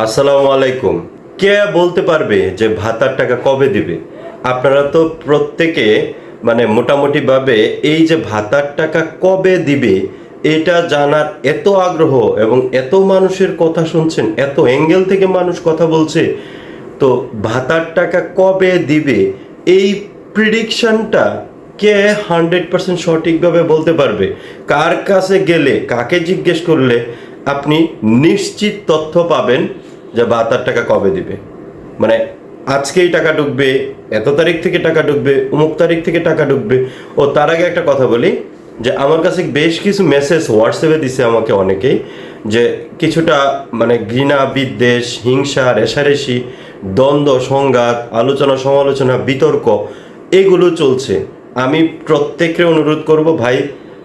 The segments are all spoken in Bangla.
আসসালামু আলাইকুম। কে বলতে পারবে যে ভাতার টাকা কবে দিবে? আপনারা তো প্রত্যেকে মানে মোটামুটিভাবে এই যে ভাতার টাকা কবে দিবে, এটা জানার এত আগ্রহ এবং এত মানুষের কথা শুনছেন, এত অ্যাঙ্গেল থেকে মানুষ কথা বলছে, তো ভাতার টাকা কবে দিবে? এই প্রিডিকশনটা কে হান্ড্রেড পার্সেন্ট সঠিকভাবে বলতে পারবে? কার কাছে গেলে, কাকে জিজ্ঞেস করলে আপনি নিশ্চিত তথ্য পাবেন? যে ভাতার টাকা কবে দিবে? মানে আজকেই টাকা ঢুকবে, এত তারিখ থেকে টাকা ঢুকবে, অমুক তারিখ থেকে টাকা ঢুকবে। ও তার আগে একটা কথা বলি, যে আমার কাছে বেশ কিছু মেসেজ হোয়াটসঅ্যাপে দিছে আমাকে অনেকেই, যে কিছুটা মানে ঘৃণা, বিদ্বেষ, হিংসা, রেশারেশি, দ্বন্দ্ব, সংঘাত, আলোচনা, সমালোচনা, বিতর্ক, এগুলো চলছে। আমি প্রত্যেককে অনুরোধ করব, ভাই,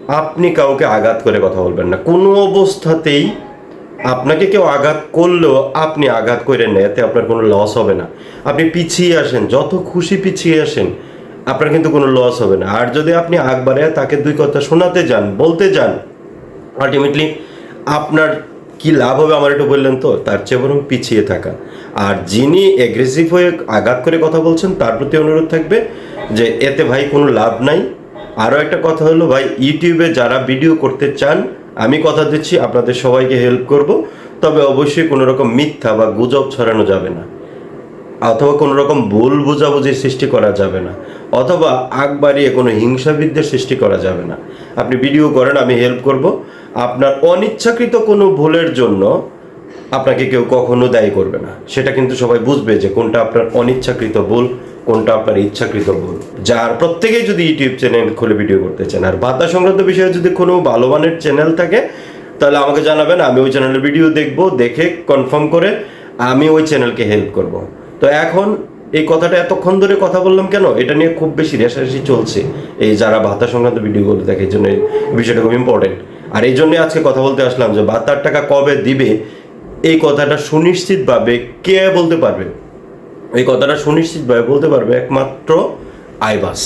আপনি কাউকে আঘাত করে কথা বলবেন না। কোনো অবস্থাতেই আপনাকে কেউ আঘাত করলেও আপনি আঘাত করে নেন এতে আপনার কোনো লস হবে না। আপনি পিছিয়ে আসেন, যত খুশি পিছিয়ে আসেন, আপনার কিন্তু কোনো লস হবে না। আর যদি আপনি আকবারে তাকে দুই কথা শোনাতে যান, বলতে যান আলটিমেটলি আপনার কি লাভ হবে আমার একটু বললেন তো, তার চেয়ে বরং পিছিয়ে থাকা। আর যিনি এগ্রেসিভ হয়ে আঘাত করে কথা বলছেন, তার প্রতি অনুরোধ থাকবে যে এতে ভাই কোনো লাভ নাই। আরও একটা কথা হলো ভাই, ইউটিউবে যারা ভিডিও করতে চান আমি কথা দিচ্ছি, আপনাদের সবাইকে হেল্প করব, তবে অবশ্যই কোনো রকম মিথ্যা বা গুজব ছড়ানো যাবে না। অথবা কোনো রকম ভুল বোঝাবুঝির সৃষ্টি করা যাবে না। অথবা আগ বাড়িয়ে কোনো হিংসাবিদ্যের সৃষ্টি করা যাবে না। আপনি ভিডিও করেন, আমি হেল্প করব। আপনার অনিচ্ছাকৃত কোনো ভুলের জন্য আপনাকে কেউ কখনো দায়ী করবে না। সেটা কিন্তু সবাই বুঝবে যে কোনটা আপনার অনিচ্ছাকৃত ভুল কোনটা আপনার ইচ্ছাকৃত ভুল? যার প্রত্যেকেই যদি ইউটিউব চ্যানেল খুলে ভিডিও করতে চান। আর ভাতা সংক্রান্ত বিষয়ে যদি কোনো ভালো মানের চ্যানেল থাকে, তাহলে আমাকে জানাবেন, আমি ওই চ্যানেলের ভিডিও দেখব, দেখে কনফার্ম করে আমি ওই চ্যানেলকে হেল্প করব। তো এখন এই কথাটা এতক্ষণ ধরে কথা বললাম কেন? এটা নিয়ে খুব বেশি রেশারেশি চলছে। এই যারা ভাতা সংক্রান্ত ভিডিওগুলো দেখে, এই জন্য বিষয়টা খুব ইম্পর্টেন্ট আর এই জন্য আজকে কথা বলতে আসলাম যে ভাতার টাকা কবে দিবে, এই কথাটা সুনিশ্চিতভাবে কে বলতে পারবে? এই কথাটা সুনিশ্চিতভাবে বলতে পারবে একমাত্র আইবাস।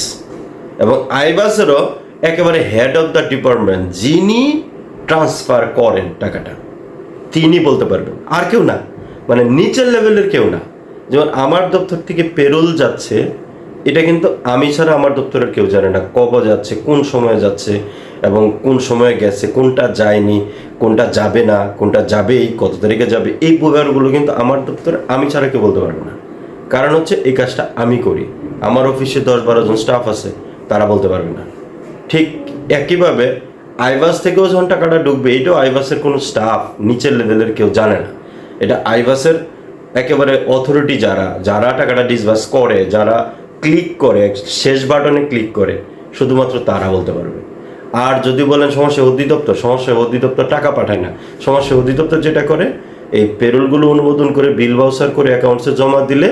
এবং আইবাসেরও একেবারে হেড অফ দ্য ডিপার্টমেন্ট যিনি ট্রান্সফার করেন টাকাটা, তিনি বলতে পারবেন। আর কেউ না মানে নিচের লেভেলের কেউ না। যেমন আমার দপ্তর থেকে পেরোল যাচ্ছে, এটা কিন্তু আমি ছাড়া আমার দপ্তরের কেউ জানে না, কবে যাচ্ছে, কোন সময়ে যাচ্ছে, এবং কোন সময়ে গেছে, কোনটা যায়নি, কোনটা যাবে না, কোনটা যাবেই, কত তারিখে যাবে, এই ব্যাপারগুলো কিন্তু আমার দপ্তরে আমি ছাড়া কেউ বলতে পারবে না। কারণ হচ্ছে এই কাজটা আমি করি। আমার অফিসে দশ বারো জন স্টাফ আছে, তারা বলতে পারবে না। ঠিক একইভাবে আইবাস থেকেও যখন টাকাটা ঢুকবে এটাও আইবাসের কোনো স্টাফ নিচের লেভেলের কেউ জানে না। এটা আইবাসের একেবারে অথরিটি যারা যারা টাকাটা ডিসবাস করে, যারা ক্লিক করে, শেষ বাটনে ক্লিক করে, শুধুমাত্র তারা বলতে পারবে। আর যদি বলেন সমস্যা অধিদপ্তর সমস্যা অধিদপ্তর টাকা পাঠায় না। সমস্যা অধিদপ্তর যেটা করে, এই পেরোলগুলো অনুমোদন করে বিল বাউসার করে অ্যাকাউন্টসে জমা দিলে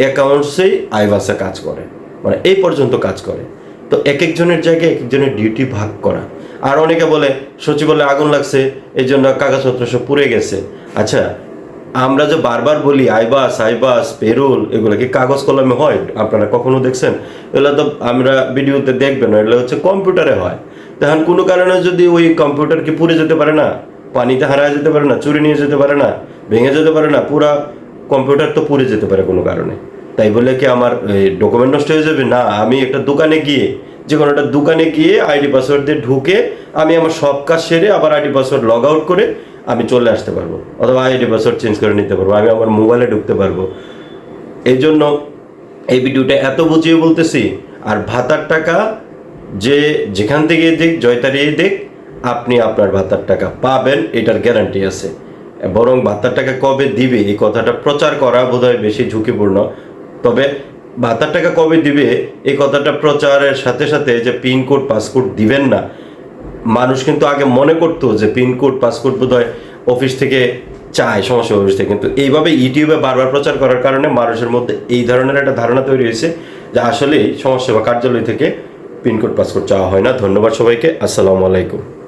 অ্যাকাউন্টসেই আইবাসে কাজ করে মানে এই পর্যন্ত কাজ করে। তো এক একজনের জায়গায় এক একজনের ডিউটি ভাগ করা। আর অনেকে বলে সচিব বলে আগুন লাগছে এই জন্য কাগজপত্র সব পুড়ে গেছে। আচ্ছা আমরা যে বারবার বলি আইবাস আইবাস পেরোল, এগুলো কি কাগজ কলমে হয়? আপনারা কখনো দেখছেন? এগুলো তো আমরা ভিডিওতে দেখবেন না, এগুলো হচ্ছে কম্পিউটারে হয়। তখন কোনো কারণে যদি ওই কম্পিউটার কি পুড়ে যেতে পারে না, পানিতে হারায় যেতে পারে না, চুরি নিয়ে যেতে পারে না, ভেঙে যেতে পারে না, পুরা কম্পিউটার তো পুড়ে যেতে পারে কোনো কারণে। তাই বলে কি আমার ডকুমেন্ট নষ্ট হয়ে যাবে? না, আমি একটা দোকানে গিয়ে, যে কোনো একটা দোকানে গিয়ে আইডি পাসওয়ার্ড দিয়ে ঢুকে আমি আমার সব কাজ সেরে আবার আইডি পাসওয়ার্ড লগ আউট করে আমি চলে আসতে পারব। অথবা আইডি পাসওয়ার্ড চেঞ্জ করে নিতে পারব, আমি আমার মোবাইলে ঢুকতে পারব। এই জন্য এই ভিডিওটা এত বুঝিয়ে বলতেছি, আর ভাতার টাকা যে যেখান থেকে দেখ জয়তারিয়ে দেখ, আপনি আপনার ভাতার টাকা পাবেন, এটার গ্যারান্টি আছে। বরং ভাতার টাকা কবে দিবে, এই কথাটা প্রচার করা বোধহয় বেশি ঝুঁকিপূর্ণ। তবে ভাতার টাকা কবে দিবে, এই কথাটা প্রচারের সাথে সাথে যে পিনকোড পাসপোর্ট দিবেন না, মানুষ কিন্তু আগে মনে করতো যে পিনকোড পাসপোর্ট বোধহয় অফিস থেকে চায়, সমস্যা অফিস থেকে। কিন্তু এইভাবে ইউটিউবে বারবার প্রচার করার কারণে মানুষের মধ্যে এই ধরনের একটা ধারণা তৈরি হয়েছে যে আসলেই সমাজসেবা কার্যালয় থেকে পিনকোড পাসপোর্ট চাওয়া হয় না। ধন্যবাদ সবাইকে। আসসালামু আলাইকুম।